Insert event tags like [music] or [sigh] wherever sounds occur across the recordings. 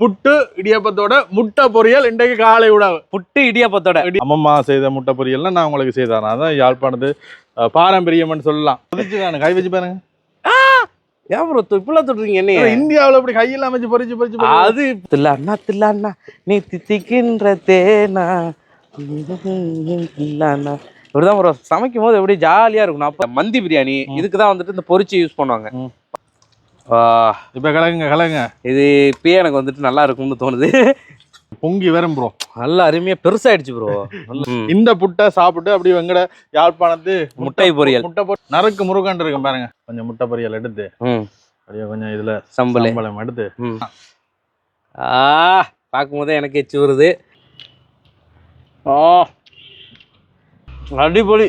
புட்டு இடியப்பத்தோட முட்டை பொரியல் இன்றைக்கு காலை உணவு. புட்டு இடியாப்பத்தோட. அம்மம்மா செய்த முட்டை பொரியல்னா நான் உங்களுக்கு செய்தேன். அதான் யாழ்ப்பாணத்து பாரம்பரியம்னு சொல்லலாம். கொதிச்சுக்கானு, கை வச்சு பாருங்க. இந்தியாவுல இப்படி கையில் அமைச்சு பொரிச்சு பொரிச்சு பொரிச்சு- அது தில்லாண்ணா தில்லாண்ணா நீ தித்திக்கின்ற தேனா தில்லாண்ணா இப்படிதான் ப்ரோ சமைக்கும் போது எப்படி ஜாலியா இருக்கும். அப்ப மந்தி பிரியாணி இதுக்கு தான் வந்துட்டு இந்த பொரிச்சு யூஸ் பண்ணுவாங்க. இப்ப கலங்க கலங்க இது இப்பயே எனக்கு வந்துட்டு நல்லா இருக்கும்னு தோணுது. பொங்கி வரும் ப்ரோ நல்லா அருமையா பெருசாயிடுச்சு ப்ரோ இந்த புட்டை சாப்பிட்டு அப்படி வெங்கட யாழ்ப்பாணத்து முட்டை பொரியல். முட்டை பொ- நறுக்கு முருகன் இருக்கும் பாருங்க. கொஞ்சம் முட்டை பொரியல் எடுத்து. அப்படியே கொஞ்சம் இதுல சம்பளே. சம்பளம் எடுத்து. ஆ பார்க்கும்போதே எனக்கு எச்சு வருது ஆ அடிப்பொலி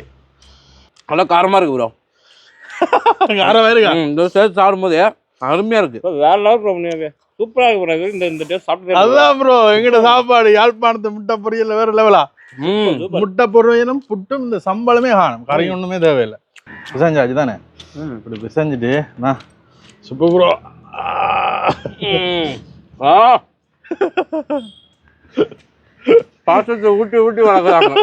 நல்லா காரமா இருக்கு ப்ரோ [laughs] வேறுங்க இந்த சேர்த்து சாப்பிடும்போது அருமையா இருக்கு. வேற லெவல் ப்ரோ சூப்பரா இருக்கு இந்த இந்த டேஸ்ட் சாப்பிட்டு அதுதான் ப்ரோ எங்கட சாப்பாடு யாழ்ப்பாணத்து முட்டை பொரியல் வேற லெவலா முட்டை பொரியலும் புட்டும் இந்த சம்பளமே காணும். கறி ஒண்ணுமே தேவையில்லை. பிசஞ்சாச்சு தானே. இப்படி பிசஞ்சிட்டு நான் சூப்பர் ப்ரோ. ஆ. பாசத்தை ஊட்டி ஊட்டி வளர்க்குறாங்க.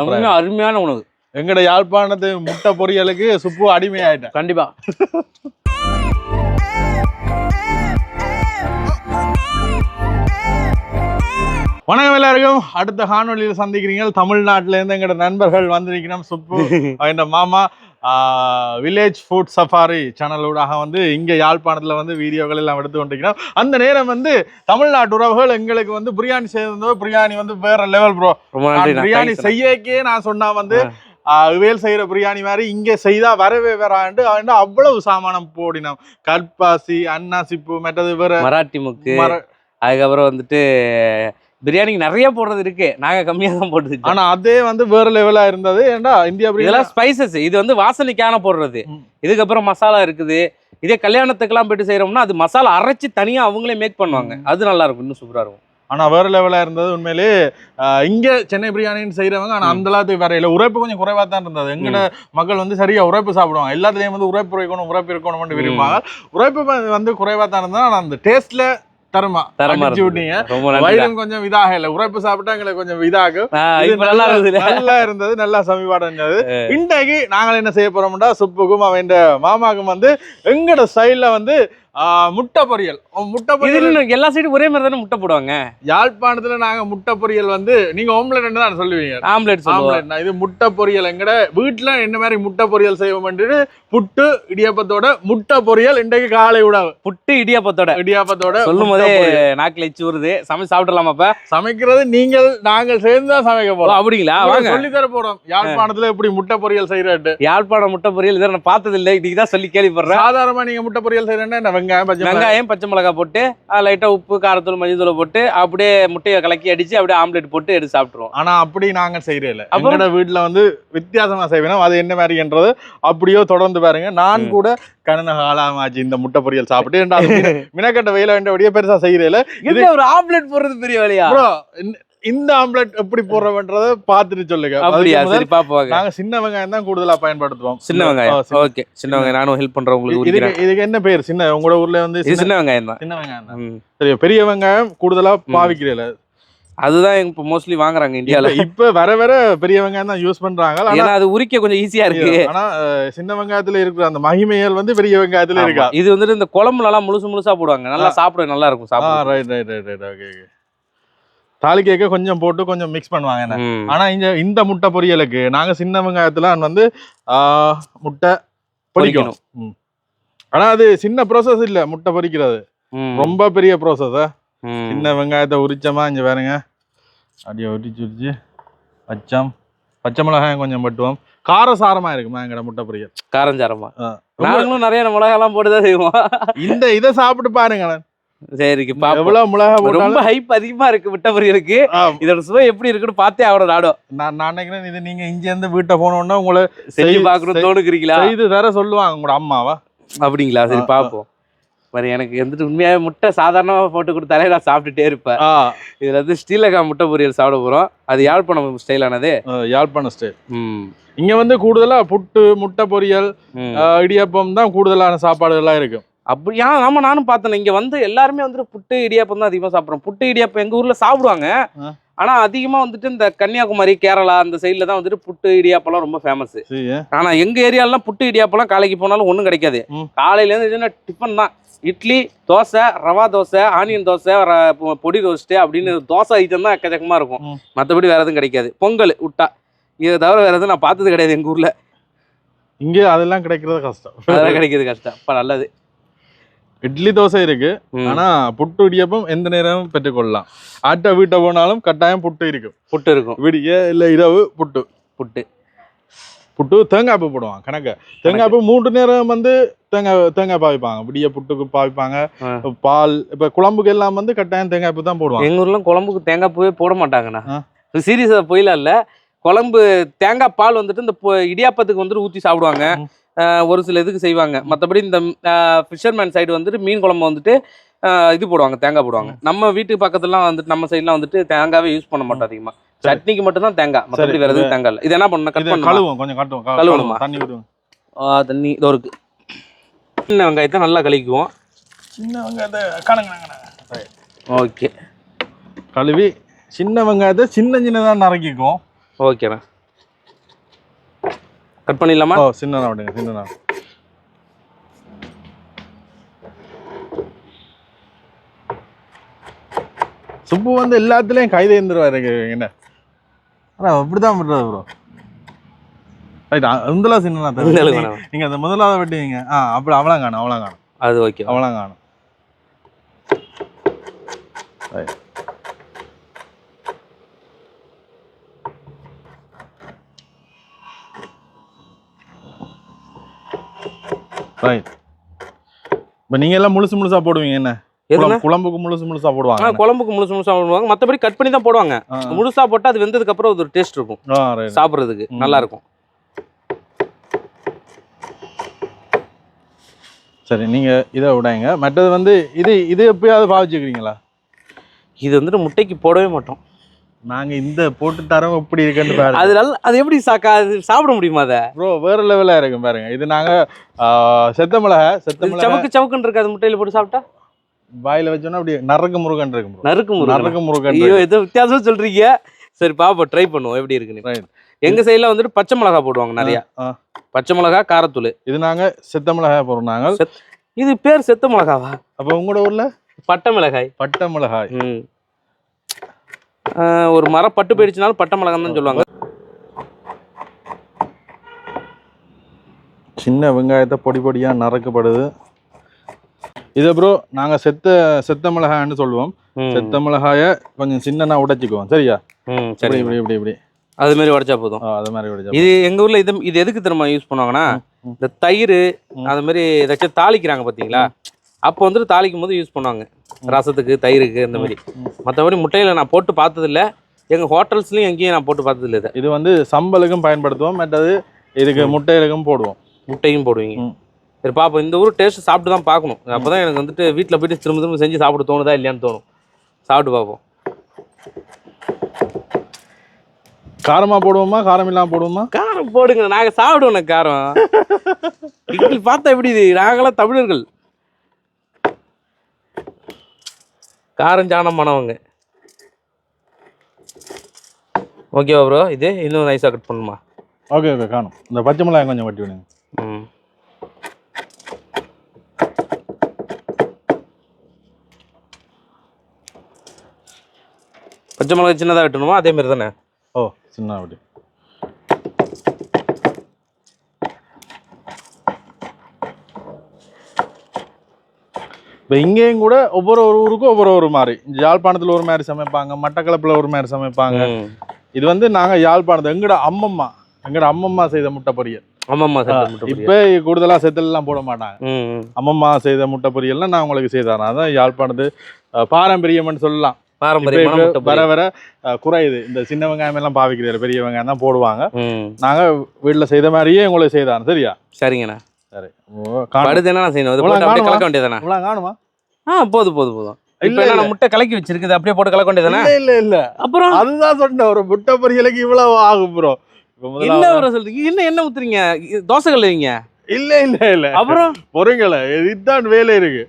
அருமையா அருமையான உணவு. எங்கட யாழ்ப்பாணத்து முட்டை பொரியலுக்கு சுப்பு அடிமையாயிட்டேன். கண்டிப்பா. வணக்கம் எல்லாருக்கும். அடுத்த காணொலியில் சந்திக்கிறீங்க தமிழ்நாட்டுல இருந்து எங்கட நண்பர்கள் வந்திருக்கிறோம் சுப்பு [laughs] எங்க மாமா வில்லேஜ் ஃபுட் சஃபாரி சேனலூடாக வந்து இங்க யாழ்ப்பாணத்துல வந்து வீடியோக்கள் எல்லாம் எடுத்து கொண்டிருக்கிறோம் அந்த நேரம் வந்து தமிழ்நாட்டு உறவுகள் எங்களுக்கு வந்து பிரியாணி செய்திருந்தோ பிரியாணி வந்து வேற லெவல் ப்ரோ பிரியாணி. செய்யக்கே நான் சொன்னா வந்து வேல் செய்யற பிரியாணி மாதிரி இங்க செய்தா வரவே வராண்டு அவ்வளவு சாமானம் போடினோம். கற்பாசி அன்னாசிப்பு மற்றது வேற மராட்டி முக்கு அதுக்கப்புறம் வந்துட்டு பிரியாணிக்கு நிறைய போடுறது இருக்கு. நாங்க கம்மியா தான் போடுறது. ஆனா அதே வந்து வேற லெவலா இருந்தது. ஏன்டா இந்தியா இதெல்லாம் ஸ்பைசஸ் இது வந்து வாசனைக்கான போடுறது. இதுக்கப்புறம் மசாலா இருக்குது. இதே கல்யாணத்துக்கெல்லாம் போயிட்டு செய்யறோம்னா அது மசாலா அரைச்சு தனியா அவங்களே மேக் பண்ணுவாங்க. அது நல்லா இருக்கும். இன்னும் சூப்பரா இருக்கும். ஆனா வேற லெவலா இருந்தது உண்மையிலே இங்க சென்னை பிரியாணின்னு செய்யறவங்க ஆனா அந்த அளவுக்கு வரையில உரைப்பு கொஞ்சம் குறைவா தான் இருந்தது. எங்கட மக்கள் வந்து சரியா உரைப்பு சாப்பிடுவாங்க. எல்லாத்துலயும் வந்து உரைப்பு இருக்கணும் உரைப்பு இருக்கணும்னு விரும்புவாங்க. உரைப்பு வந்து- வந்து குறைவா தான் இருந்தா ஆனா அந்த டேஸ்ட்ல தரமா. தரமா இருந்தது. விட்டீங்க. வயிறும் கொஞ்சம் இதாக இல்ல உரைப்பு சாப்பிட்டா எங்களுக்கு கொஞ்சம் இதாகும். நல்லா இருந்தது நல்லா சமீபாடம் இருந்தது இன்றைக்கு நாங்கள் என்ன செய்ய போறோம்னா சுப்புக்கும் அவன் மாமாக்கும் வந்து எங்கட ஸ்டைல்ல வந்து முட்டை பொரியல் முட்டை பொரியல் எல்லா சைடும் ஒரே மாதிரி தானே முட்டை போடுவாங்க? யாழ்ப்பாணத்துல நாங்க முட்டை பொரியல் வந்து நீங்க ஓம்லெட் தான் சொல்லுவீங்க. ஆம்லெட் ஆம்லெட் இது முட்டை பொரியல் எங்கட வீட்டுல என்ன மாதிரி முட்டை பொரியல் செய்வோம் புட்டு இடியாப்பத்தோட முட்டை பொரியல் இன்றைக்கு காலை உணவு. புட்டு இடியாப்பத்தோட. இடியாப்பத்தோட சொல்லும் போதே. நாக்குல எச்சு வருது சமைச்சு சாப்பிடலாமா அப்ப? சமைக்கிறது நீங்கள் நாங்கள் சேர்ந்து தான் சமைக்க போறோம். அப்படிங்களா? வாங்க. சொல்லி தர போறோம். யாழ்ப்பாணத்துல எப்படி முட்டை பொரியல் செய்யறது யாழ்ப்பாணம் முட்டை பொரியல் இதை நான் பார்த்தது இல்லை இன்னைக்கு தான் சொல்லி கேள்விப்படுறேன். சாதாரணமா நீங்க முட்டை பொரியல் செய்யறேன்னா வெங்காயம் பச்சை வெங்காயம் பச்சை மிளகாய் போட்டு லைட்டா உப்பு காரத்தூள் மஞ்சள் போட்டு அப்படியே முட்டையை கலக்கி அடிச்சு அப்படியே ஆம்லெட் போட்டு எடுத்து சாப்பிட்டுருவோம். ஆனா அப்படி நாங்க செய்யறே இல்ல? எங்கட வீட்டுல வந்து வித்தியாசமா செய்வேன் அது என்ன மாதிரின்றது அப்படியோ தொடர்ந்து பாருங்க. நான். கூட கணன காலமாச்சு இந்த முட்டை பொரியல் சாப்பிட்டு [laughs] மினக்கட்ட வெயில வேண்டிய பெருசா செய்யறேல என்ன ஒரு ஆம்லெட் போடுறது பெரிய வேலையா? இந்த ஆம்லெட் எப்படி போடுறவன்றத பாத்துட்டு சொல்லுங்க. அப்படியா? சரி பாப்பாங்க நாங்க சின்ன வெங்காயம் தான் கூடுதலா பயன்படுத்துவோம். சின்ன வெங்காயம். ஓகே சின்ன வெங்காயம். நானும் ஹெல்ப் பண்றேன் உங்களுக்கு இதுக்கு இதுக்கு என்ன பேர்? சின்ன உங்களோட ஊர்ல வந்து சின்ன வெங்காயம் தான். சின்ன வெங்காயம் தான். சரி பெரிய வெங்காயம் கூடுதலா பாவிக்கிறீல அதுதான் இப்போ மோஸ்ட்லி வாங்குறாங்க இந்தியால. இப்ப- வர வர பெரிய வெங்காயம் தான் யூஸ் பண்றாங்க. ஆனா அது உரிக்க கொஞ்சம் ஈஸியா இருக்கு. ஆனா சின்ன வெங்காயத்துல இருக்கிற அந்த மகிமைகள் வந்து பெரிய வெங்காயத்துல இருக்கா. இது வந்துட்டு இந்த குழம்புல எல்லாம் முழுசு முழுசா போடுவாங்க. நல்லா சாப்பிட நல்லா இருக்கும் சாப்பிட. Right right right right okay okay தாலி கேக்க கொஞ்சம் போட்டு கொஞ்சம் மிக்ஸ் பண்ணுவாங்க. ஆனா இந்த இந்த முட்டை பொரியலுக்கு நாங்க சின்ன வெங்காயத்துல வந்து முட்டை பொரிக்கணும். ஆனா அது சின்ன ப்ராசஸ் இல்ல முட்டை பொரிக்கிறது. ரொம்ப பெரிய ப்ராசஸ். சின்ன வெங்காயத்தை உரிச்சோமா இங்க பாருங்க. அப்படியே உரிச்சு உரிச்சு. வச்சோம் பச்சை மிளகாயம் கொஞ்சம் பட்டுவோம் காரசாரமா இருக்குமா எங்கட முட்டை பொரியல்? காரஞ்சாரமா ஆ. ரொம்ப- நாங்களும் நிறைய மிளகா எல்லாம் போட்டுதான் செய்வோம். இந்த இதை சாப்பிட்டு பாருங்க சரிக்கு எவ்வளவு மிளகா ரொம்ப ஹைப் அதிகமா இருக்கு விட்ட பொரியலுக்கு ஆ, இதோட சுவை எப்படி இருக்குன்னு பார்த்தே அவரோட நாடும் நான் நான் நினைக்கிறேன் இது நீங்க இங்க இருந்து வீட்டை போனோம்னா உங்களை செஞ்சு பாக்கணும் தோணுக்கிறீங்களா? செய்து தர சொல்லுவாங்க உங்களோட அம்மாவா? அப்படிங்களா? சரி. பாப்போம். மாதிரி எனக்கு வந்துட்டு உண்மையாவே முட்டை சாதாரணமா போட்டு கொடுத்தாலே நான் சாப்பிட்டுட்டே இருப்பேன். இதுல வந்து ஸ்ரீலங்கா முட்டை பொரியல் சாப்பிட போறோம். அது யாழ்ப்பாணம் ஸ்டைலானது. ஆ, யாழ்ப்பாண ஸ்டைல். ம். இங்க வந்து கூடுதலா புட்டு முட்டை பொரியல் இடியப்பம் தான் கூடுதலான சாப்பாடுகள்லாம் இருக்கும் அப்படி ஏன் ஆமா நானும் பார்த்தேன். இங்க வந்து எல்லாருமே வந்துட்டு புட்டு இடியாப்பம் தான் அதிகமா சாப்பிடுறோம். புட்டு இடியாப்பம் எங்க ஊர்ல சாப்பிடுவாங்க. ஆனா அதிகமா வந்துட்டு இந்த கன்னியாகுமரி கேரளா அந்த சைடுல தான் வந்துட்டு புட்டு இடியாப்பம்லாம் ரொம்ப ஃபேமஸ் ஆனா எங்க ஏரியாலாம் புட்டு இடியாப்பம்லாம் காலைக்கு போனாலும் ஒண்ணும் கிடைக்காது. காலையில இருந்து டிஃபன் தான்? இட்லி தோசை ரவா தோசை ஆனியன் தோசை பொடி ரோஸ்ட்டு அப்படின்னு தோசை ஐட்டம் தான் எக்கச்சக்கமா இருக்கும். ம். மற்றபடி வேற எதுவும் கிடைக்காது. பொங்கல் விட்டா இதை தவிர வேற எதுவும் நான் பார்த்தது கிடையாது எங்க ஊர்ல. இங்கே அதெல்லாம் கிடைக்கிறது கஷ்டம். அதெல்லாம் கிடைக்கிறது கஷ்டம். அப்ப நல்லது. இட்லி தோசை இருக்கு. ஆனா புட்டு இடியப்பம் எந்த நேரமும் பெற்றுக்கொள்ளலாம். ஆட்டை வீட்டை போனாலும் கட்டாயம் புட்டு இருக்கும். புட்டு இருக்கும். விடிய இல்ல இரவு புட்டு. புட்டு. புட்டு தேங்காய் பூ போடுவாங்க கணக்கு. தேங்காய் பூ மூன்று நேரம் வந்து தேங்காய் தேங்காய் பாவிப்பாங்க. விடிய புட்டுக்கு பாவிப்பாங்க. பால் இப்ப குழம்புக்கு எல்லாம் வந்து கட்டாயம் தேங்காய் பூ தான் போடுவாங்க. எங்க ஊர்ல குழம்புக்கு தேங்காய் பூவே போட மாட்டாங்கண்ணா. சீரியஸா போயில இல்ல குழம்பு தேங்காய் பால் வந்துட்டு இந்த இடியாப்பத்துக்கு வந்துட்டு ஊத்தி சாப்பிடுவாங்க. ஒரு சில இதுக்கு செய்வாங்க. மற்றபடி இந்த ஃபிஷர்மேன் சைடு வந்துட்டு மீன் குழம்பு வந்துட்டு இது போடுவாங்க தேங்காய் போடுவாங்க. நம்ம வீட்டு பக்கத்துலாம் வந்துட்டு நம்ம சைட்லாம் வந்துட்டு தேங்காவே யூஸ் பண்ண மாட்டோம் அதிகமா. சட்னிக்கு மட்டும் தான் தேங்காய் மற்றபடி வேற எதுவும் தேங்காய் இல்லை. இது என்ன பண்ணணும்? கட் கழுவும் கொஞ்சம் கட்டுவோம். கழுவணுமா? தண்ணி விடுவோம். தண்ணி இதோ இருக்கு. சின்ன வெங்காயத்தை நல்லா கழிக்குவோம் சின்ன வெங்காயத்தை ஓகே. கழுவி சின்ன வெங்காயத்தை சின்ன சின்னதா நறுக்கிக்குவோம். ஓகேண்ணா கட் பண்ணிடலாமா? ஓ சின்னதா விடுங்க சின்னதா. சுப்பு வந்து எல்லாத்துலயும் கைதை இருந்துருவாரு என்ன? ஆனா அப்படிதான் பண்றது ப்ரோ ரைட் இந்தளா சின்ன இந்த அளவுக்கு வேணாம். நீங்க அந்த முதலாவது வெட்டுவீங்க ஆ அப்படி அவளா காணும் அவளா காணும். அது ஓகே. அவளா காணும். Right. Right. இப்ப நீங்க எல்லாம் முழுசு முழுசா போடுவீங்க என்ன? குழம்புக்கு முழுசு முழுசா போடுவாங்க குழம்புக்கு முழுசு முழுசா போடுவாங்க. மற்றபடி கட் பண்ணி தான் போடுவாங்க. ஆ. முழுசா போட்டா அது வெந்ததுக்கு அப்புறம் அது ஒரு டேஸ்ட் இருக்கும். சாப்பிட்றதுக்கு. நல்லா இருக்கும். சரி நீங்க இதை விடாங்க மற்றது வந்து இது இது எப்பயாவது பாவிச்சுக்கிறீங்களா? இது வந்துட்டு முட்டைக்கு போடவே மாட்டோம். நாங்க இந்த போட்டு தரம் எப்படி இருக்குன்னு பாருங்க. அது நல்ல அது எப்படி சாக்கா அது சாப்பிட முடியுமா அதை? ப்ரோ வேற லெவலா இருக்கும் பாருங்க. இது நாங்க செத்த மிளகா செத்த மிளகா. சவுக்கு சவுக்குன்னு இருக்காது முட்டையில போட்டு சாப்பிட்டா? வாயில வச்சோன்னா அப்படியே நரக்கு முருகன் இருக்கும். நறுக்கு முருகன்? நரக்கு முருகன் ஐயோ ஏதோ வித்தியாசமா சொல்றீங்க. சரி பாப்போம் ட்ரை பண்ணுவோம் எப்படி இருக்குன்னு. எங்க சைடுல வந்துட்டு பச்சை மிளகா போடுவாங்க நிறைய. பச்சை மிளகா காரத்தூள். இது நாங்க செத்த மிளகாய் போடுறோம் நாங்க இது பேர் செத்த மிளகாவா? அப்ப உங்களோட ஊர்ல? பட்டை மிளகாய். பட்டை மிளகாய். ஒரு மரம் பட்டு போயிடுச்சுனாலும் பட்டை மிளகாய் தான் சொல்லுவாங்க. சின்ன வெங்காயத்தை பொடி பொடியா நறுக்கப்படுது. இதை ப்ரோ நாங்க செத்த செத்த மிளகாய்னு சொல்லுவோம். செத்த மிளகாய கொஞ்சம் சின்னனா உடைச்சிக்குவோம். சரியா? சரி இப்படி இப்படி இப்படி அது மாதிரி உடைச்சா போதும். அது மாதிரி உடைச்சா இது எங்க ஊர்ல இது இது எதுக்கு தெரியுமா யூஸ் பண்ணுவாங்கன்னா. இந்த தயிர். அது மாதிரி ஏதாச்சும் தாளிக்கிறாங்க பாத்தீங்களா? அப்போ வந்துட்டு தாளிக்கும் போது யூஸ் பண்ணுவாங்க. ரசத்துக்கு தயிருக்கு இந்த மாதிரி. மற்றபடி முட்டையில நான் போட்டு பார்த்தது இல்ல எங்க ஹோட்டல்ஸ்லயும் எங்கேயும் நான் போட்டு பார்த்தது இல்லை இதை. இது வந்து சம்பலுக்கும் பயன்படுத்துவோம் மற்றது இதுக்கு முட்டைகளுக்கும் போடுவோம். முட்டையும் போடுவீங்க. சரி பாப்போம். இந்த ஊர் டேஸ்ட் சாப்பிட்டு தான் பார்க்கணும். அப்பதான் எனக்கு வந்துட்டு வீட்டில் போயிட்டு திரும்ப திரும்ப செஞ்சு சாப்பிட தோணுதா இல்லையான்னு தோணும். சாப்பிட்டு பார்ப்போம் காரமா போடுவோமா காரம் இல்லாம போடுவோமா? காரம் போடுங்க. நாங்க சாப்பிடுவோம் காரம். [laughs] பார்த்தா எப்படி இது? நாங்களாம் தமிழர்கள். காரம் சாணம் மனவங்க ஓகேவா ப்ரோ இது இன்னும் நைஸாக கட் பண்ணுமா ஓகே ஓகே காணும். இந்த பச்சை மிளகாய் கொஞ்சம் வட்டி விடுங்க. ம். பச்சை மிளகாய் சின்னதாக வெட்டணுமா? அதே மாதிரி தானே? ஓ சின்ன வட்டி. இப்போ இங்கேயும் கூட ஒவ்வொரு ஒரு ஊருக்கும் ஒவ்வொரு ஒரு மாதிரி. யாழ்ப்பாணத்தில் ஒரு மாதிரி சமைப்பாங்க மட்டக்களப்பில் ஒரு மாதிரி சமைப்பாங்க. இது வந்து நாங்கள் யாழ்ப்பாணத்து எங்கட அம்மம்மா எங்கட அம்மம்மா செய்த முட்டை பொரியல் முட்டை இப்போ கூடுதலாக செத்தல்லாம் போட மாட்டாங்க. அம்மம்மா செய்த முட்டை பொரியல்லாம் நான் உங்களுக்கு செய்தேன் அதான் யாழ்ப்பாணத்து பாரம்பரியம்னு சொல்லலாம். வர. வர குறையுது. இந்த சின்ன வெங்காயம் எல்லாம் பாவிக்கிறது பெரிய வெங்காயம் தான் போடுவாங்க. நாங்க வீட்டுல செய்த மாதிரியே உங்களுக்கு செய்தான் சரியா? சரிங்கண்ணா. சரி. அடுத்து என்ன செய்யணும்? போட்டு அப்படியே? கலக்க வேண்டியதானே காணுமா? ஆ போதும் போதும் போதும். இப்போ என்ன முட்டை கலக்கி வச்சிருக்குது? அப்படியே போட்டு கலக்க வேண்டியதானே இல்ல இல்ல இல்ல. அப்புறம்? அதுதான் சொன்னேன் ஒரு முட்டை பொரியலுக்கு இவ்வளவு ஆகும் ப்ரோ என்ன ஒரு சொல்றீங்க? என்ன என்ன ஊத்துறீங்க? தோசை கல்லுவீங்க இல்ல இல்ல இல்ல. அப்புறம்? பொறுங்கள இதுதான் வேலை இருக்கு.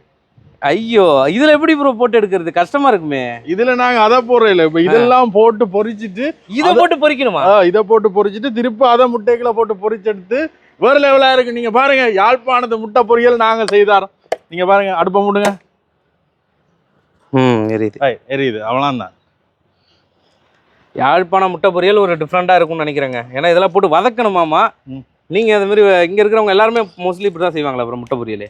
ஐயோ இதுல எப்படி ப்ரோ போட்டு எடுக்கிறது? கஷ்டமா இருக்குமே. இதுல நாங்க அதை போடுறோம் இல்ல. இப்ப இதெல்லாம் போட்டு பொரிச்சிட்டு இத போட்டு பொரிக்கணுமா? ஆ, இதை போட்டு பொரிச்சிட்டு திருப்பி அதை முட்டைக்குள்ள போட்டு பொரிச்செடுத்து வேற லெவலா இருக்கு. நீங்க பாருங்க யாழ்ப்பாணத்து முட்டை பொரியல் நாங்க செய்தாரோம் நீங்க பாருங்க அடுப்ப முடுங்க. ம் எரியுது. எரியுது. அவ்வளவு தான் யாழ்ப்பாணம் முட்டை பொரியல் ஒரு டிஃப்ரெண்டா இருக்கும்னு நினைக்கிறேங்க. ஏன்னா இதெல்லாம் போட்டு வதக்கணுமாமா ம். நீங்க அந்த மாதிரி இங்க இருக்கிறவங்க எல்லாருமே மோஸ்ட்லி இப்படி தான் செய்வாங்களா அப்புறம் முட்டை பொரியல்.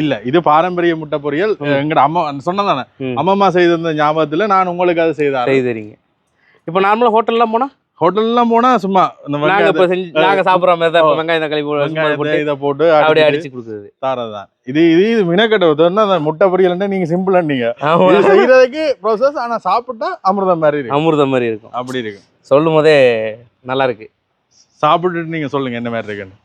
இல்ல. இது பாரம்பரிய முட்டை பொரியல். ம். எங்கட அம்மா சொன்னதானே. அம்மம்மா செய்திருந்த ஞாபகத்துல நான் உங்களுக்கு அதை செய்தார். செய்து தரீங்க இப்போ நார்மலா ஹோட்டல்லாம் போனா? ஹோட்டல்லாம் போனா சும்மா நாங்க இப்ப செஞ்சு நாங்க சாப்பிடுற மாதிரி தான் வெங்காயம் தக்காளி போட்டு வெங்காயத்தை போட்டு இதை போட்டு அப்படியே அடிச்சு கொடுக்குறது. தாரதான். இது இது இது மினக்கட்ட அந்த முட்டை பொரியல் நீங்க சிம்பிள் நீங்க. செய்யறதுக்கு ப்ரோசஸ் ஆனா சாப்பிட்டா அமிர்தம் மாதிரி இருக்கு அமிர்தம் மாதிரி இருக்கும். அப்படி இருக்கு சொல்லும் போதே நல்லா இருக்கு. சாப்பிட்டுட்டு நீங்க சொல்லுங்க என்ன மாதிரி இருக்குன்னு.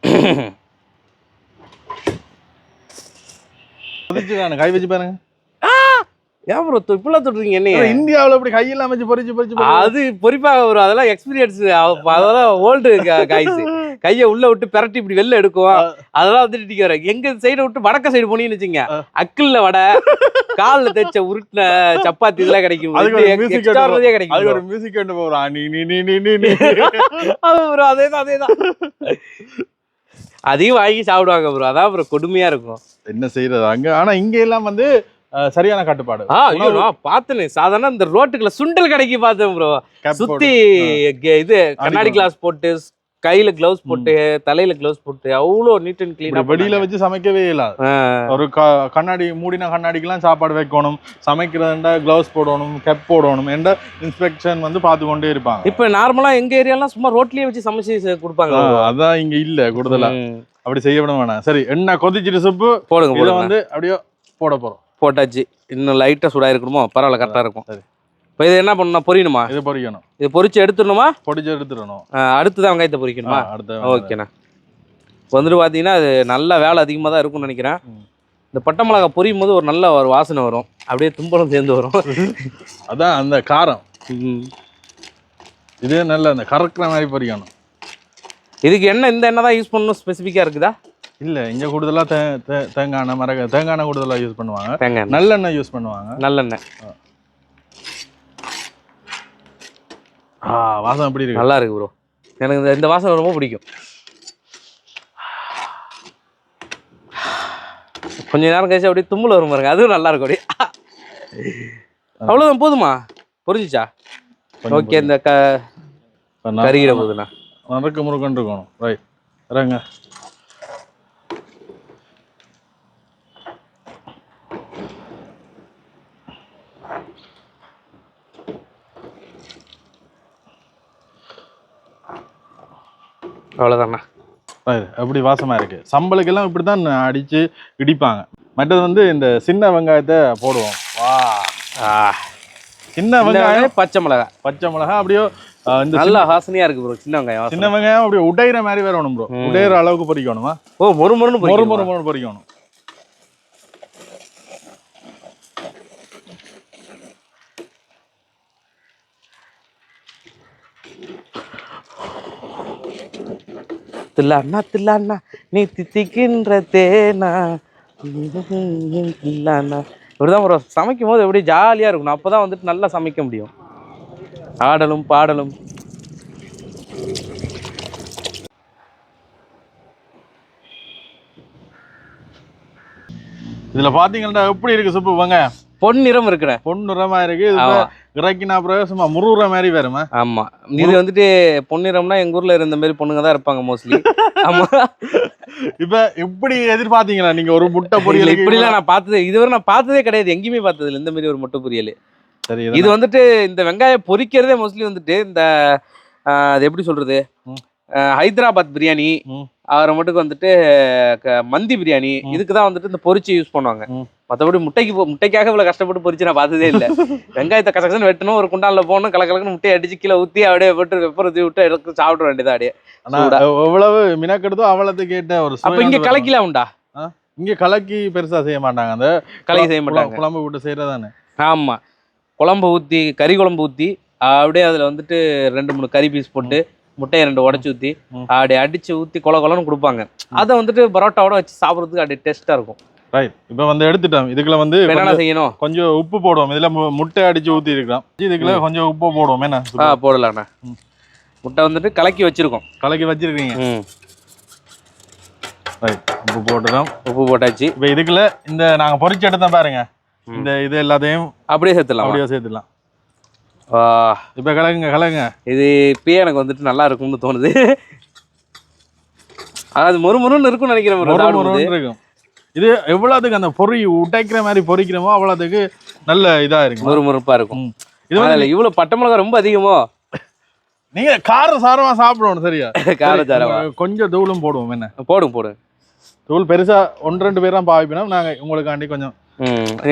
[coughs] கை வச்சு பாருங்க. ஏன் ப்ரோ இப்பெல்லாம் தொட்டுறீங்க என்ன இந்தியாவுல இப்படி கையெல்லாம் வச்சு பொரிச்சு பொரிச்சு பொரிச்சு- அது பொறிப்பாக வரும். அதெல்லாம் எக்ஸ்பீரியன்ஸ் அதெல்லாம் ஓல்டு காய்ஸ் கையை உள்ள விட்டு பிரட்டி இப்படி வெளில எடுக்கும் அதெல்லாம் வந்துட்டு நிக்கிற எங்க சைடு விட்டு வடக்க சைடு போனீங்கன்னு வச்சுங்க அக்கில்ல வடை கால்ல தைச்ச உருட்டின சப்பாத்தி இதெல்லாம் கிடைக்கும். கிடைக்கும் ஒரு மியூசிக் கொண்டு போறா நீ நீ நீ நீ நீ நீ. அது ப்ரோ அதேதான் அதேதான். அதையும் வாங்கி சாப்பிடுவாங்க ப்ரோ அதான் ப்ரோ கொடுமையா இருக்கும். என்ன செய்யறது அங்க? ஆனா இங்க எல்லாம் வந்து சரியான கட்டுப்பாடு. பார்த்தேனே. சாதாரண இந்த ரோட்டுக்குள்ள சுண்டல் கடைக்கு பார்த்தேன் ப்ரோ சுத்தி இது கண்ணாடி. கிளாஸ் போட்டு கையில கிளவுஸ் போட்டு தலையில கிளவுஸ் போட்டு அவ்வளோ நீட் அண்ட் கிளீன் வெளியில வச்சு சமைக்கவே இயலாது ஒரு கண்ணாடி மூடின கண்ணாடிக்கெல்லாம் சாப்பாடு வைக்கணும். சமைக்கிறதுண்டா கிளவுஸ் போடணும் கெப் போடணும் என்ற இன்ஸ்பெக்ஷன் வந்து பார்த்து கொண்டே இருப்பாங்க. இப்ப நார்மலா எங்க ஏரியாலாம் சும்மா ரோட்லயே வச்சு சமைச்சு கொடுப்பாங்க. அதான் இங்க இல்ல கூடுதலா. அப்படி செய்ய விட வேணாம். சரி என்ன கொதிச்சிட்டு சுப்பு. போடுங்க இதை வந்து அப்படியே போட போறோம். போட்டாச்சு. இன்னும் லைட்டா சூடா இருக்கணுமோ? பரவாயில்ல கரெக்டா இருக்கும். இப்போ இது என்ன பண்ணணும் பொரியணுமா? இது பொரிக்கணும் இது பொரிச்சு எடுத்துடணுமா? பொடிச்சு எடுத்துடணும். அடுத்து தான் வெங்காயத்தை பொரிக்கணுமா? அடுத்த ஓகேண்ணா. இப்போ வந்துட்டு பார்த்தீங்கன்னா அது நல்ல வேலை அதிகமாக தான் இருக்கும்னு நினைக்கிறேன். இந்த பட்டை மிளகா பொரியும் போது ஒரு நல்ல ஒரு வாசனை வரும். அப்படியே தும்பலம் சேர்ந்து வரும். அதான் அந்த காரம். ம். இது நல்ல அந்த கறக்குற மாதிரி பொரிக்கணும் இதுக்கு என்ன இந்த எண்ணெய் தான் யூஸ் பண்ணணும் ஸ்பெசிஃபிக்காக இருக்குதா? இல்ல இங்க கூடுதலா தேங்காய் எண்ணெய் மரக தேங்காய் எண்ணெய் கூடுதலா யூஸ் பண்ணுவாங்க. தேங்காய் நல்லெண்ணெய் யூஸ் பண்ணுவாங்க. நல்லெண்ணெய். ஆ வாசம் எப்படி இருக்கு? நல்லா இருக்கு ப்ரோ எனக்கு இந்த- வாசனை ரொம்ப பிடிக்கும். கொஞ்ச நேரம் கழிச்சு அப்படியே தும்மல் வரும் பாருங்க. அதுவும் நல்லா இருக்கும் அப்படியே. அவ்வளோதான் போதுமா? புரிஞ்சுச்சா? ஓகே இந்த க கறிகிற போதுண்ணா. நறுக்கு முறுக்குன்னு இருக்கணும். ரைட் இறங்க. அவ்வளோதாண்ணா ரைட் எப்படி வாசமா இருக்கு. சம்பளுக்கெல்லாம் இப்படி தான் அடிச்சு இடிப்பாங்க. மற்றது வந்து இந்த சின்ன வெங்காயத்தை போடுவோம். வா. சின்ன வெங்காயம் பச்சை மிளகாய் பச்சை மிளகாய் அப்படியே இந்த நல்லா வாசனையா இருக்கு ப்ரோ சின்ன வெங்காயம். சின்ன வெங்காயம் அப்படியே உடையிற மாதிரி வரணும் ப்ரோ ம். உடையிற அளவுக்கு பொரிக்கணுமா ஓ மொறு மொறுன்னு மொறு? மொறு மொறு பொரிக்கணும் தில்லாண்ணா தில்லாண்ணா நீ தித்திக்கின்ற தேனா? தில்லாண்ணா இப்படிதான் ஒரு சமைக்கும் போது எப்படி ஜாலியாக இருக்கணும். அப்பதான் வந்துட்டு நல்லா சமைக்க முடியும். ஆடலும் பாடலும். இதில் பார்த்தீங்கன்னா எப்படி இருக்கு சுப்பு பாங்க பொன்னிறம் இருக்கிற பொன்னுரமா இருக்கு. இது ஆமா. இறக்கினா அப்புறம் சும்மா முருகுற மாதிரி வருமா. ஆமா. இது வந்துட்டு பொன்னிறம்னா எங்க ஊர்ல இருந்த மாதிரி பொண்ணுங்க தான் இருப்பாங்க மோஸ்ட்லி ஆமா. இப்ப இப்படி எதிர்பார்த்தீங்களா நீங்க ஒரு முட்டை பொரியல் இப்படிலாம் நான் பார்த்தது இதுவரை நான் பார்த்ததே கிடையாது. எங்கேயுமே பார்த்தது இல்ல இந்த மாதிரி ஒரு முட்டை பொரியல். சரி இது வந்துட்டு இந்த வெங்காயம் பொரிக்கிறதே மோஸ்ட்லி வந்துட்டு இந்த அது எப்படி சொல்றது? ஹைதராபாத் பிரியாணி. அவரை மட்டுக்கு வந்துட்டு மந்தி பிரியாணி. இதுக்கு தான் வந்துட்டு இந்த பொரிச்சு யூஸ் பண்ணுவாங்க. மற்றபடி முட்டைக்கு முட்டைக்காக இவ்வளவு கஷ்டப்பட்டு பொரிச்சு நான் பார்த்ததே இல்லை [laughs] வெங்காயத்தை கசகசன்னு வெட்டணும் ஒரு குண்டான்ல போகணும் கல கலக்குன்னு முட்டையை அடிச்சு கீழே ஊத்தி அப்படியே போட்டு வெப்பர் ஊத்தி விட்டு எடுத்து சாப்பிட வேண்டியதா அப்படியே. எவ்வளவு மினக்கெடுதோ அவ்வளவு கேட்ட ஒரு அப்ப இங்க. கலக்கிலாம் உண்டா இங்க கலக்கி பெருசா செய்ய மாட்டாங்க அந்த கலக்கி செய்ய மாட்டாங்க குழம்பு விட்டு செய்யறதானே ஆமா குழம்பு ஊத்தி கறி குழம்பு ஊத்தி அப்படியே அதுல வந்துட்டு ரெண்டு மூணு கறி பீஸ் போட்டு முட்டையை ரெண்டு உடச்சி ஊற்றி. அப்படி அடிச்சு ஊற்றி கொல கொலன்னு கொடுப்பாங்க. அதை வந்துட்டு பரோட்டாவோட வச்சு சாப்பிட்றதுக்கு அப்படி டேஸ்ட்டாக இருக்கும். ரைட் இப்போ வந்து எடுத்துட்டோம். இதுக்குள்ள வந்து என்னென்ன செய்யணும்? கொஞ்சம் உப்பு போடுவோம். இதுல முட்டை அடிச்சு ஊத்தி இருக்கலாம் இதுக்குள்ள கொஞ்சம் உப்பு போடுவோம். என்ன? ஆ போடலாண்ணா. முட்டை வந்துட்டு கலக்கி வச்சிருக்கோம். கலக்கி வச்சிருக்கீங்க. ரைட் உப்பு போட்டுட்டோம். உப்பு போட்டாச்சு. இப்போ இதுக்குள்ள இந்த நாங்க பொரிச்சு எடுத்தோம் பாருங்க. இந்த இது எல்லாத்தையும் அப்படியே சேர்த்துடலாம்? அப்படியே சேர்த்துலாம் ஆ, இப்போ கலக்குங்க கலக்குங்க இது இப்பயே எனக்கு வந்துட்டு நல்லா இருக்கும்னு தோணுது. அது மொறுமொறுன்னு இருக்கும்னு நினைக்கிறேன் இருக்கும். இது எவ்வளவுக்கு அந்த பொறி உடைக்கிற மாதிரி பொரிக்கிறோமோ அவ்வளவுக்கு நல்ல இதா இருக்கும். மொறுமொறுப்பா இருக்கும். இது அதுல இவ்வளவு பட்டை மிளகா ரொம்ப அதிகமோ? நீங்க கார சாரமா சாப்பிடணும் சரியா? [laughs] காரச்சாரமா கொஞ்சம் தூளும் போடுவோம் என்ன? போடும் போடும். தூள் பெருசா ஒன்று ரெண்டு பேர் தான் பாவிப்பினா நாங்க உங்களுக்காண்டி கொஞ்சம்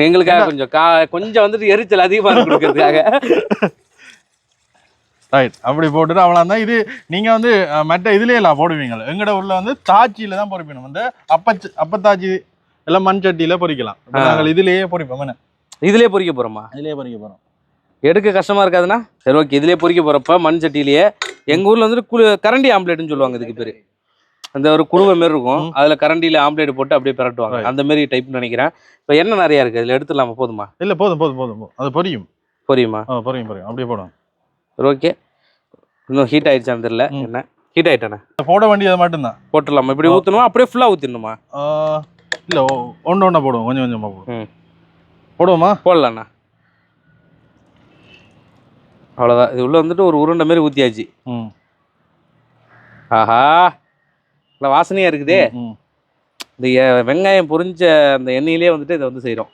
எங்களுக்காக கொஞ்சம் கா கொஞ்சம் வந்துட்டு எரிச்சல் அதிகமா கொடுக்கறதுக்காக. ரைட் அப்படி போட்டுட்டு அவ்வளோ தான் இது நீங்க வந்து மற்ற இதுலயே எல்லாம் போடுவீங்க எங்கட ஊர்ல வந்து தாச்சியில தான் பொரிக்கணும் வந்து அப்பச்சு அப்பத்தாச்சி எல்லாம் மண் சட்டியில ஆ. நாங்கள் இதுலயே பொரிப்போம் என்ன? இதுலயே பொரிக்க போறோமா? இதுலயே பொரிக்க போறோம். எடுக்க கஷ்டமா இருக்காதுன்னா? சரி ஓகே இதுலயே பொரிக்க போறப்ப மண் சட்டியிலேயே எங்க ஊர்ல வந்துட்டு குளு கரண்டி ஆம்லேட்னு சொல்லுவாங்க இதுக்கு பேரு. அந்த ஒரு குழுவை மாரி இருக்கும். அதுல கரண்டியில ஆம்லேட் போட்டு அப்படியே பிரட்டுவாங்க. அந்த மாதிரி டைப் நினைக்கிறேன். இப்போ எண்ணெய் நிறைய இருக்கு? இதுல எடுத்துடலாமா? போதுமா? இல்ல போதும் போதும் போதும். அது பொரியும். பொரியுமா? பொரியும் பொரியும். அப்படியே போடும் ஓகே இன்னும் ஹீட் ஆயிடுச்சான்னு தெரியல. என்ன? ஹீட் ஆயிட்டானே? போட வேண்டியது மட்டும்தான். போட்டுடலாமா? இப்படி ஊற்றணுமா அப்படியே ஃபுல்லாக ஊற்றிடணுமா இல்ல ஒ- ஒண்ணு ஒண்ணா போடுவோம். கொஞ்சம் கொஞ்சமா போடுவோம். ம். போடுவோமா? போடலாண்ணா. அவ்வளோதான் இது உள்ள வந்துட்டு ஒரு உருண்டை மாதிரி ஊற்றியாச்சு ம். ஆஹா! இல்லை வாசனையாக இருக்குதே. இந்த வெங்காயம் பொரிஞ்ச அந்த எண்ணெயிலே வந்துட்டு இதை வந்து செய்கிறோம்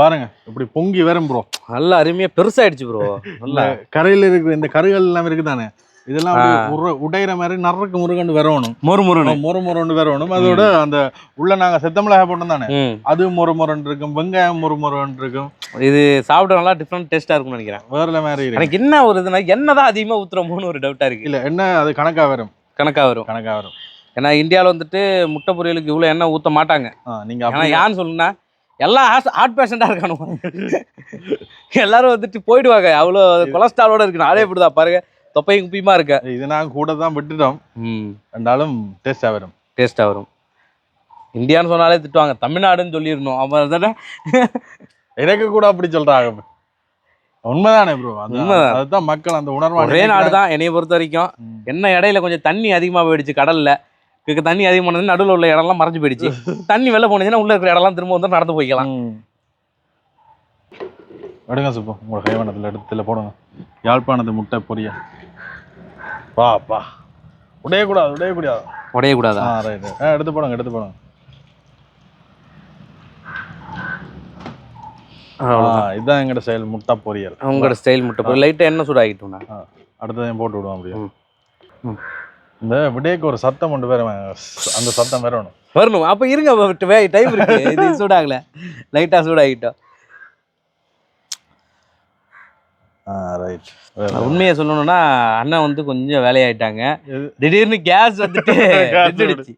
பாருங்க இப்படி பொங்கி வரும் ப்ரோ நல்லா அருமையாக பெருசாயிடுச்சு ப்ரோ நல்லா. கரையில இருக்கிற இந்த கருகள் எல்லாம் இருக்குதானே? இதெல்லாம் உடையிற மாதிரி நறுக்கு முருகண்டு வரணும். மொறு மொறுன்னு முறு முருண்டு வரணும். அதோட அந்த உள்ள நாங்க செத்த மிளகாய் போட்டோம் தானே? அது முறு முரண்டு இருக்கும் வெங்காயம் முறு முரண்டு இருக்கும். இது சாப்பிட நல்லா டிஃப்ரெண்ட் டேஸ்ட்டாக இருக்கும்னு நினைக்கிறேன். வேற மாதிரி எனக்கு என்ன ஒரு இதுனா எண்ணெய் தான் அதிகமாக ஊற்றுறோமோன்னு ஒரு டவுட்டாக இருக்கு. இல்ல என்ன அது கணக்கா வரும். கணக்காக வரும். கணக்கா வரும். ஏன்னா இந்தியாவில் வந்துட்டு முட்டை பொரியலுக்கு இவ்வளோ எண்ணெய் ஊற்ற மாட்டாங்க. ஆ, நீங்க ஏன்னா அப்படி யான்னு சொல்லுனா எல்லாம் ஹார்ட் பேஷண்டாக இருக்கானு எல்லாரும் வந்துட்டு போயிடுவாங்க. அவ்வளோ கொலஸ்ட்ராலோட இருக்கு. நாளே இப்படிதான். பாருங்க தொப்பையும் குப்பியுமா இருக்க. இது நாங்க கூட தான் விட்டுட்டோம். ம். ரெண்டாலும் டேஸ்டா வரும். டேஸ்ட்டாக வரும். இந்தியான்னு சொன்னாலே திட்டுவாங்க. தமிழ்நாடுன்னு சொல்லிடணும் அவன் தானே. எனக்கு கூட அப்படி சொல்றாங்க. உண்மைதானே ப்ரோ உண்மைதான். அதுதான் மக்கள் அந்த உணர்வு ஒரே நாடு தான் என்னைய பொறுத்த வரைக்கும். என்ன இடையில கொஞ்சம் தண்ணி அதிகமாக போயிடுச்சு கடல்ல. தண்ணி அதிகமானது நடுவில் உள்ள இடம்லாம் மறைஞ்சு போயிடுச்சு. [laughs] தண்ணி வெளில போனுச்சுன்னா உள்ள இருக்கிற இடம்லாம் திரும்ப வந்து நடந்து போய்க்கலாம். எடுங்க சுப்பு உங்களோட கைவனத்தில் எடுத்துல போடுங்க. யாழ்ப்பாணத்து முட்டை பொரிய. வா பா உடையக்கூடாது உடையக்கூடாது. உடையக்கூடாதா? ஆ ரைட் ஆ எடுத்து போடுங்க எடுத்து போடுங்க. இதுதான் எங்கட செயல் முட்டை பொரியல். உங்களோட ஸ்டைல் முட்டை லைட்டாக என்ன சூடாகிட்டோம்னா அடுத்ததையும் போட்டு விடுவோம் அப்படியே. இந்த விடேக்கு ஒரு சத்தம் கொண்டு வேற அந்த சத்தம் வரணும். வரணும். அப்ப இருங்க டைம் இருக்கு. இது சூடாகல. லைட்டா சூடாகிட்டோம். ரைட் உண்மையை சொல்லணும்னா அண்ணன் வந்து கொஞ்சம் வேலையாயிட்டாங்க? திடீர்னு கேஸ் வந்துட்டு [laughs]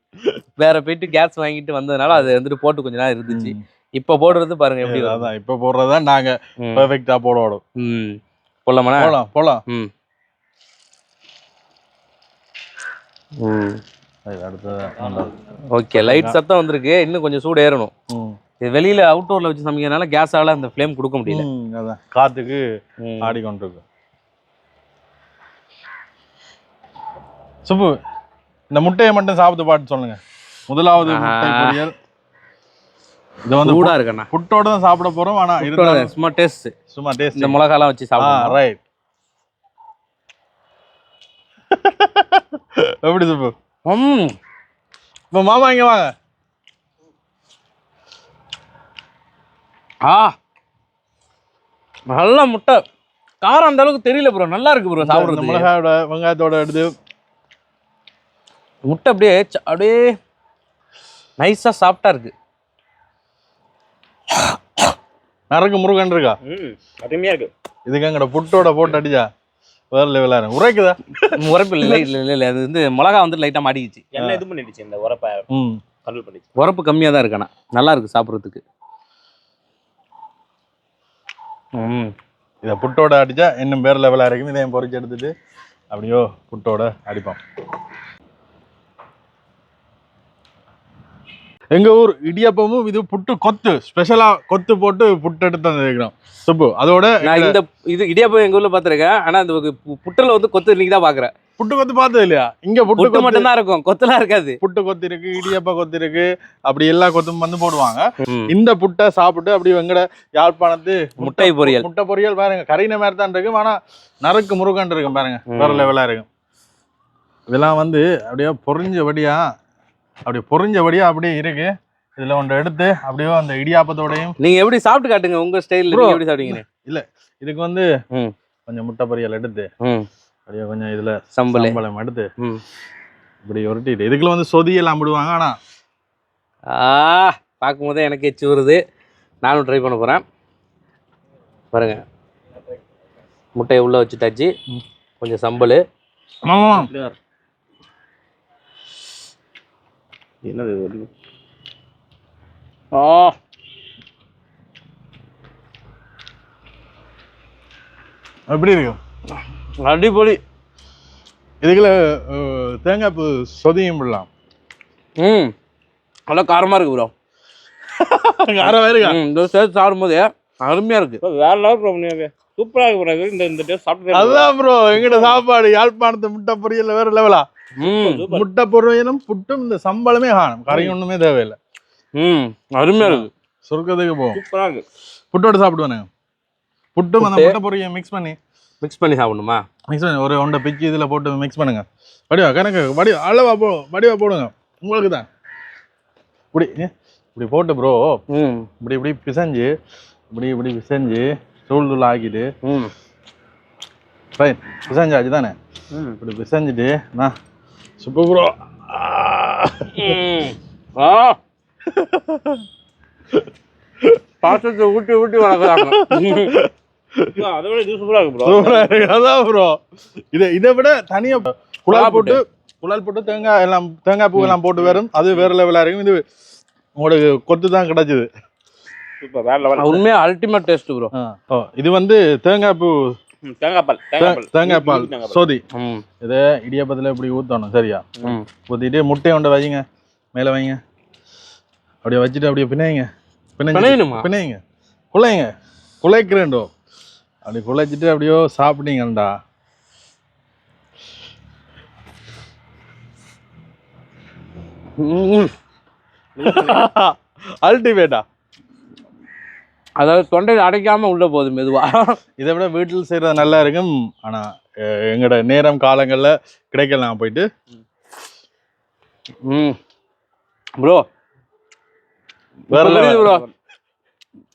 வேற போயிட்டு கேஸ் வாங்கிட்டு வந்ததுனால அது வந்துட்டு போட்டு கொஞ்ச நாள் இருந்துச்சு. இப்ப போடுறது பாருங்க எப்படி. அதான் இப்ப போடுறதா நாங்க ம். பெர்ஃபெக்ட்டா போடணும். ம். போடலாமாண்ணா? போலாம் போலாம் ம். ம். ஓகே லைட் சத்தம் வந்திருக்கு. இன்னும் கொஞ்சம் சூடு ஏறணும். இது வெளியில அவுட்டோர்ல வச்சு சமைக்கிறதுனால கேஸால அந்த ஃப்ளேம் கொடுக்க முடியல. அதான். காத்துக்கு ம். ஆடிக்கொண்டிருக்கு. சுப்பு இந்த முட்டையை மட்டும் சாப்பிட்டு பாட்டு சொல்லுங்க. முதலாவது முட்டை. பொரியல். இது வந்து சூடா இருக்கண்ணா. புட்டோட தான் சாப்பிட போறோம் ஆனா இருந்தாலும் சும்மா டேஸ்ட் சும்மா டேஸ்ட் இந்த மிளகாலாம் வச்சு ஆ சாப்பிடணும். ரைட் [laughs] எப்படி சுப்பு? ம். இப்போ மாமா இங்க வாங்க. ஆ. நல்ல முட்டை. காரம் அந்த அளவுக்கு தெரியல ப்ரோ நல்லா இருக்கு ப்ரோ சாப்பிடுறது மிளகாயோட வெங்காயத்தோட எடுத்து. முட்டை அப்படியே அப்படியே நைஸா சாஃப்டா இருக்கு. நரக்கு முருகன் இருக்கா? அருமையா இருக்கு. இதுக்கு எங்கட புட்டோட போட்டு அடிச்சா? வேற லெவலா இருக்கு. உரைக்குதா? உரப்பு இல்லை இல்லை இல்லை அது வந்து மிளகா வந்து லைட்டா மாட்டிக்கிச்சு. எண்ணெய் இது பண்ணிடுச்சு இந்த உரப்பை ம். கண்ட்ரோல் பண்ணிடுச்சு உரப்பு கம்மியா தான் இருக்கானா நல்லா இருக்கு சாப்பிட்றதுக்கு. ம். இதை புட்டோட அடிச்சா இன்னும் வேற லெவலா இருக்கும் இதையும் பொறிச்சு எடுத்துட்டு அப்படியோ புட்டோட அடிப்போம். எங்க ஊர் இடியப்பமும் இது புட்டு கொத்து ஸ்பெஷலா கொத்து போட்டு புட்டு எடுத்து வந்துருக்கிறோம் சுப்பு அதோட நான் இந்த இது இடியாப்பம் எங்க ஊர்ல பாத்திருக்கேன் ஆனா இந்த புட்டுல வந்து கொத்து இன்னைக்கு தான் பாக்குறேன் புட்டு கொத்து பார்த்தது இல்லையா? இங்க புட்டு மட்டும் தான் இருக்கும். கொத்தெல்லாம் இருக்காது. புட்டு கொத்து இருக்கு இடியப்ப கொத்து இருக்கு அப்படி எல்லா கொத்தும் வந்து போடுவாங்க. இந்த புட்டை சாப்பிட்டு அப்படி வெங்கட யாழ்ப்பாணத்து முட்டை பொரியல். முட்டை பொரியல் பாருங்க. கறின மாதிரி தான் இருக்கும் ஆனா நறுக்கு முருகன் இருக்கும் பாருங்க. வேற. லெவலா இருக்கும் இதெல்லாம் வந்து அப்படியே பொறிஞ்சபடியா அப்படியே பொறிஞ்சபடியா அப்படியே இருக்கு. இதுல ஒன்று எடுத்து அப்படியே அந்த இடியாப்பத்தோடையும் நீங்க எப்படி சாப்பிட்டு காட்டுங்க? உங்க. நீங்க எப்படி சாப்பிடுவீங்க? இதுக்கு வந்து ம். கொஞ்சம் முட்டை பொரியல் எடுத்து ம். அப்படியே கொஞ்சம் இதுல சம்பளே. சம்பளம் எடுத்து இப்படி உருட்டிட்டு இதுக்குள்ள வந்து சொதி எல்லாம் விடுவாங்க ஆனா ஆ பார்க்கும்போதே எனக்கு எச்சு வருது நானும் ட்ரை பண்ண போகிறேன் பாருங்க. முட்டையை உள்ளே வச்சுட்டாச்சு. கொஞ்சம் சம்பல் என்னது ஆ. எப்படி இருக்கும் அடிப்பொலி இதுக்குள்ள தேங்காய் பூ சொதியும் விடலாம். ம். நல்லா காரமாக இருக்கு ப்ரோ. அரை இருக்கா? ம் இந்த சேர்த்து சாப்பிடும்போது அருமையாக இருக்கு. வேற லெவல் ப்ரோ நீங்க சூப்பரா இருக்கு ப்ரோ இந்த இந்த டேஸ்ட் சாப்பிட்டு அதுதான் ப்ரோ எங்கட சாப்பாடு யாழ்ப்பாணத்து முட்டை பொரியல் வேற லெவலா முட்டை பொரியலும் புட்டும் இந்த சம்பளமே காணும். கறி ஒண்ணுமே தேவையில்லை. ம். அருமையாக இருக்கு சொர்க்கத்துக்கு போகும் சூப்பரா இருக்கு. புட்டோட சாப்பிடுவானுங்க புட்டும் அந்த புட்டு. முட்டை பொரியல் மிக்ஸ் பண்ணி. மிக்ஸ் பண்ணி சாப்பிடணுமா? மிக்ஸ் பண்ணி ஒரு ஒன்றை பிச்சு இதில் போட்டு மிக்ஸ் பண்ணுங்க. வடிவா கணக்கு வடி அளவா போ வடிவா போடுங்க. உங்களுக்கு தான். இப்படி இப்படி போட்டு ப்ரோ ம். இப்படி இப்படி பிசைஞ்சு இப்படி இப்படி பிசைஞ்சு தூள் தூள் ஆக்கிட்டு. ம். ஃபைன் பிசைஞ்சாச்சு தானே ம். இப்படி பிசைஞ்சிட்டு நான் சூப்பர் ப்ரோ. ஆ பாசத்தை ஊட்டி ஊட்டி வளர்க்குறாங்க. அதை விட இது சூப்பரா இருக்கு ப்ரோ சூப்பரா இருக்கு. அதான் ப்ரோ இதை இதை விட தனியா குழால் குழாய் போட்டு குழால் போட்டு தேங்காய் எல்லாம் தேங்காய் பூ எல்லாம் போட்டு வரும். அது வேற லெவலா இருக்கும். இது உங்களுக்கு கொத்து தான் கிடைச்சது. சூப்பர் வேற லெவல் உண்மையா அல்டிமேட் டேஸ்ட் ப்ரோ இது வந்து தேங்காய் பூ தேங்காய் பால் தேங்காய் பால். சோதி. ம். இதை இடியப்பத்தில் இப்படி ஊற்றணும் சரியா? ம். ஊற்றிட்டு முட்டையை கொண்டு வைங்க. மேலே வைங்க. அப்படியே வச்சுட்டு அப்படியே பிணையுங்க. பிணையணுமா? பிணையுங்க. குழையுங்க குழைக்கிறேன்டோ. அப்படி குழைச்சிட்டு அப்படியோ சாப்பிட்டீங்கண்டா. அல்டிமேட்டா [laughs] அதாவது தொண்டையில் அடைக்காம உள்ள போகுது மெதுவா. இதை விட வீட்டில் செய்கிறது நல்லா இருக்கும். ஆனால் எங்களோட நேரம் காலங்களில் கிடைக்கலாம் போயிட்டு. ம். ப்ரோ. வேற. ப்ரோ.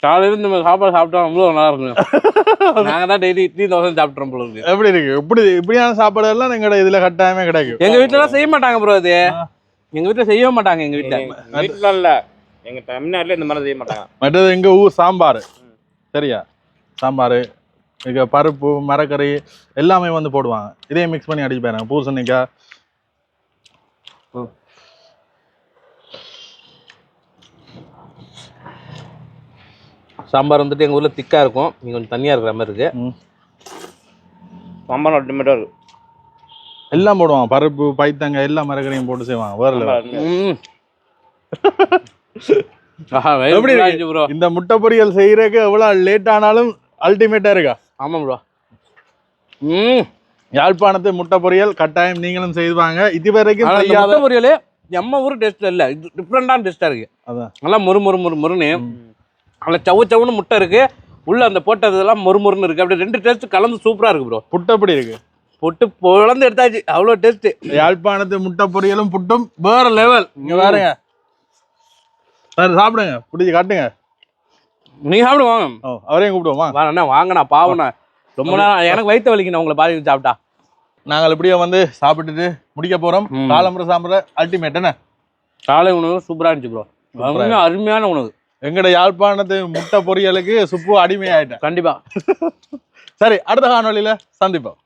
காலையில மாதிரி சாப்பாடு சாப்பிட்டா அவ்வளோ நல்லா இருக்கும். [laughs] நாங்க தான் டெய்லி இட்லி தோசை சாப்பிட்றோம் போல இருக்கு. எப்படி இருக்கு? இப்படி இப்படியான சாப்பாடு எல்லாம் எங்களோட இதில் கட்டாயமே கிடைக்கும் எங்க வீட்டுல எல்லாம் செய்ய மாட்டாங்க ப்ரோ அது எங்க வீட்டுல செய்யவே மாட்டாங்க எங்க வீட்டுல. வீட்டுல இல்ல எங்க தமிழ்நாட்டுல இந்த மாதிரி செய்ய மாட்டாங்க. மற்றது எங்கள் ஊர் சாம்பார். சரியா? சாம்பார் இங்க பருப்பு மரக்கறி எல்லாமே வந்து போடுவாங்க. இதையும் மிக்ஸ் பண்ணி அடிச்சு போயிறாங்க பூசணிக்காய் சாம்பார் வந்துட்டு எங்க ஊர்ல திக்கா இருக்கும். இங்க கொஞ்சம் தண்ணியா இருக்கிற மாதிரி இருக்கு. சாம்பார் அல்டிமேட்டா இருக்கு. எல்லாம் போடுவாங்க. பருப்பு பைத்தங்காய் எல்லா மரக்கறியும் போட்டு செய்வாங்க. வேற எப்படி ப்ரோ இந்த முட்டை பொரியல் செய்யறதுக்கு எவ்வளவு லேட் ஆனாலும் அல்டிமேட்டா இருக்கா? ஆமா ப்ரோ ம். யாழ்ப்பாணத்து முட்டை பொரியல் கட்டாயம் நீங்களும் செய்வாங்க இதுவரைக்கும் முட்டை பொரியல் நம்ம ஊர் டேஸ்ட் இல்ல. இது டிஃப்ரெண்டான டேஸ்டா இருக்கு. அதான். நல்லா மொறு மொறு மொறு மொறுன்னு. அதில் சவு சவுன்னு முட்டை இருக்கு. உள்ள அந்த போட்டதெல்லாம் மொறு மொறுன்னு இருக்கு. அப்படி ரெண்டு டேஸ்ட் கலந்து சூப்பரா இருக்கு ப்ரோ புட்டு எப்படி இருக்கு? பொட்டு பொழந்து எடுத்தாச்சு. அவ்வளோ டேஸ்ட் யாழ்ப்பாணத்து முட்டை பொரியலும் புட்டும் வேற லெவல் இங்க பாருங்க. சார் சாப்பிடுங்க. பிடிச்சி காட்டுங்க. நீங்க சாப்பிடு வாங்க. அவரையும் கூப்பிடுவோமா அண்ணா வாங்கண்ணா பாவண்ணா. ரொம்ப நேரம் எனக்கு வயிற்று வலிக்கணும் உங்களை பாதி சாப்பிட்டா. நாங்கள் இப்படியே வந்து சாப்பிட்டுட்டு முடிக்க போறோம். ம். காலம்புற சாப்பிட்ற அல்டிமேட் என்ன? காலை உணவு சூப்பரா இருந்துச்சு ப்ரோ அருமையான உணவு. எங்கட யாழ்ப்பாணத்து முட்டை பொரியலுக்கு சுப்பு அடிமையாயிட்டேன். கண்டிப்பா. சரி அடுத்த காணொளியில சந்திப்போம்.